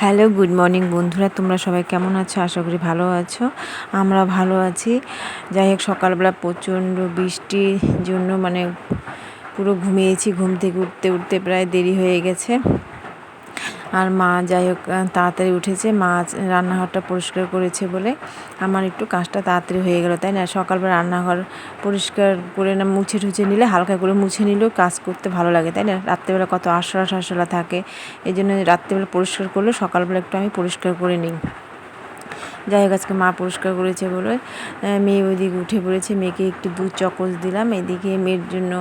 Hello, good morning বন্ধুরা। তোমরা সবাই কেমন আছো? আশা করি ভালো আছো। আমরা ভালো আছি। যাই হোক, সকালবেলা প্রচণ্ড বৃষ্টির জন্য মানে পুরো ঘুমিয়েছি। ঘুম থেকে উঠতে উঠতে প্রায় দেরি হয়ে গেছে। আর মা যাই হোক তাড়াতাড়ি উঠেছে। মা রান্নাঘরটা পরিষ্কার করেছে বলে আমার একটু কাজটা তাড়াতাড়ি হয়ে গেল, তাই না? সকালবেলা রান্নাঘর পরিষ্কার করে না, মুছে টুছে নিলে হালকা করে মুছে নিলেও কাজ করতে ভালো লাগে, তাই না? রাত্রেবেলা কত আশলা ঠাসলা থাকে, এই জন্য রাত্রেবেলা পরিষ্কার করলে সকালবেলা একটু আমি পরিষ্কার করে নিই। যাই হোক, আজকে মা পুরস্কার করেছে বলে মেয়ে ওইদিকে উঠে পড়েছে। মেয়েকে একটু দুধ চকচ দিলাম, এদিকে মেয়ের জন্য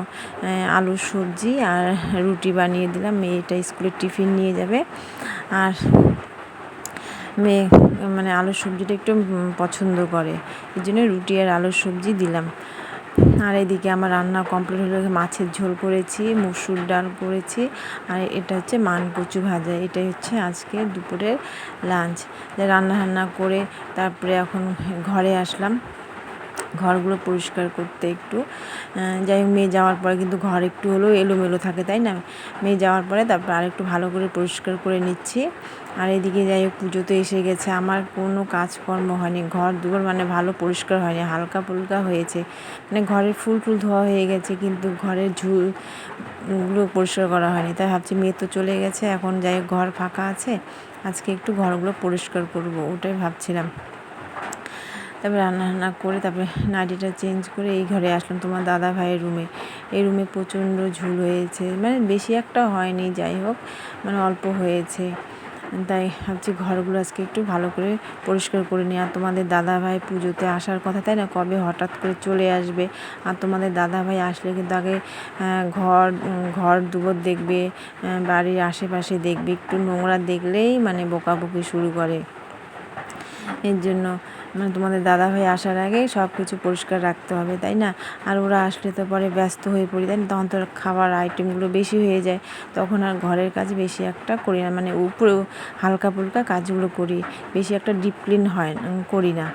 আলুর সবজি আর রুটি বানিয়ে দিলাম। মেয়েটা স্কুলে টিফিন নিয়ে যাবে। আর মেয়ে মানে আলুর সবজিটা একটু পছন্দ করে এই জন্য রুটি আর আলুর সবজি দিলাম। আর এদিকে আমার রান্না কমপ্লিট হলো মাছের ঝোল করেছি, মুসুর ডাল করেছি, আর এটা হচ্ছে মান কচু ভাজা, এটাই হচ্ছে আজকে দুপুরের লাঞ্চ রান্না রান্না করে তারপরে এখন ঘরে আসলাম। ঘরগুলো পরিষ্কার করতে একটু যাই হোক মেয়ে যাওয়ার পরে কিন্তু ঘর একটু হলেও এলোমেলো থাকে, তাই না? মেয়ে যাওয়ার পরে তারপর আরেকটু ভালো করে পরিষ্কার করে নিচ্ছি। আর এদিকে যাই হোক পুজো তো এসে গেছে, আমার কোনো কাজকর্ম হয়নি, ঘর দুয়ার মানে ভালো পরিষ্কার হয়নি, হালকা ফুলকা হয়েছে। মানে ঘরের ফুল টুল ধোয়া হয়ে গেছে, কিন্তু ঘরের ঝুলগুলো পরিষ্কার করা হয়নি, তাই ভাবছি মেয়ে তো চলে গেছে, এখন যাই ঘর ফাঁকা আছে, আজকে একটু ঘরগুলো পরিষ্কার করব, ওটাই ভাবছিলাম। তারপরে রান্না রান্না করে তারপরে নাইটিটা চেঞ্জ করে এই ঘরে আসলাম তোমার দাদা ভাইয়ের রুমে এই রুমে প্রচণ্ড ঝুল হয়েছে। মানে বেশি একটা হয়নি, যাই হোক মানে অল্প হয়েছে। তাই ভাবছি ঘরগুলো আজকে একটু ভালো করে পরিষ্কার করে নিই। আর তোমাদের দাদা ভাই পুজোতে আসার কথা, তাই না? কবে হঠাৎ করে চলে আসবে? আর তোমাদের দাদা ভাই আসলে কিন্তু আগে ঘর ঘর দুবর দেখবে বাড়ির আশেপাশে দেখবে, একটু নোংরা দেখলেই মানে বকাবকি শুরু করে। এর জন্য তোমাদের দাদা ভাই আসার আগে সব কিছু পরিষ্কার রাখতে হবে, তাই না? আর ওরা আসলে তো পরে ব্যস্ত হয়ে পড়ি, তাই না? তখন তো খাবার আইটেমগুলো বেশি হয়ে যায়, তখন আর ঘরের কাজ বেশি একটা করি না মানে উপরেও হালকা ফুলকা কাজগুলো করি, বেশি একটা ডিপ ক্লিন হয় করি না।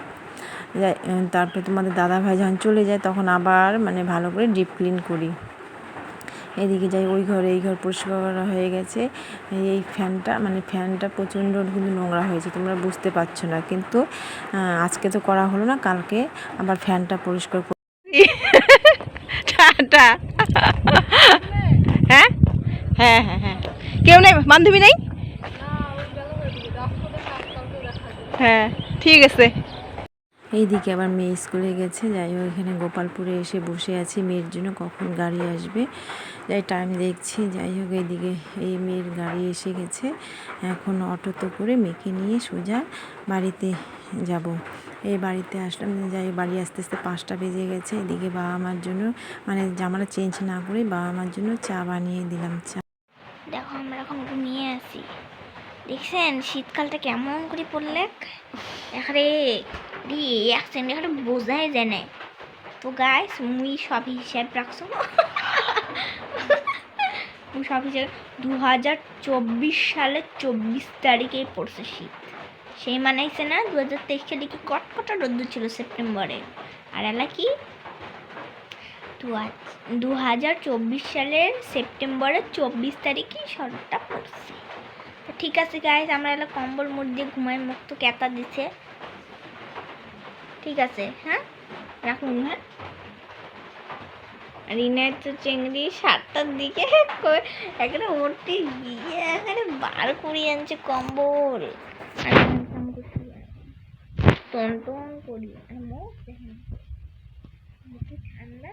তারপরে তোমাদের দাদা ভাই যখন চলে যায়, তখন আবার মানে ভালো করে ডিপ ক্লিন করি। এদিকে যাই ওই ঘরে এই ঘর পরিষ্কার করা হয়ে গেছে। এই ফ্যানটা মানে ফ্যানটা প্রচণ্ড কিন্তু নোংরা হয়েছে তোমরা বুঝতে পারছ না। কিন্তু আজকে তো করা হলো না কালকে আবার ফ্যানটা পরিষ্কার টাটা হ্যাঁ? হ্যাঁ হ্যাঁ হ্যাঁ। কেউ নেই? বান্ধবী নেই? হ্যাঁ ঠিক আছে। এইদিকে আবার মেয়ে স্কুলে গেছে, যাই হোক এখানে গোপালপুরে এসে বসে আছি। মেয়ের জন্য কখন গাড়ি আসবে, যাই টাইম দেখছি। যাই হোক এইদিকে এই মেয়ের গাড়ি এসে গেছে। এখন অটোতে করে মেয়েকে নিয়ে সোজা বাড়িতে যাব। এই বাড়িতে আসলাম, যাই বাড়ি আস্তে আস্তে পাঁচটা বেজে গেছে। এদিকে বাবা মার জন্য মানে জামাটা চেঞ্জ না করে বাবা মার জন্য চা বানিয়ে দিলাম, চা। দেখো আমরা এখন ঘুমিয়ে আছি। দেখছেন, শীতকালটা কেমন করে পড়লে? এখানে রে একসেন্ট এখানে বোঝাই যায় না তো গাইস মুই সব হিসাব রাখছো? মুই সব হিসাব দু হাজার চব্বিশ সালের চব্বিশ তারিখে পড়ছে শীত। সেই মানাইছে না দু হাজার তেইশ সালে কি কটকটা রোদ্দুর ছিল সেপ্টেম্বরে। আর এলা কি? দু হাজার চব্বিশ সালের সেপ্টেম্বরের চব্বিশ তারিখে শরৎটা পড়ছে। ঠিক আছে গাইস আমরা এলা কম্বল মুড় দিয়ে ঘুমাই, মুখ তো কেতা দিছে। ঠিক আছে হ্যাঁ? রাখুন হ্যাঁ। রিনার তো চিংড়ি সাতটার দিকে এখানে উঠতে গিয়ে এখানে বার করে আনছে কম্বল। টন টন করি আর মুখ ঠান্ডা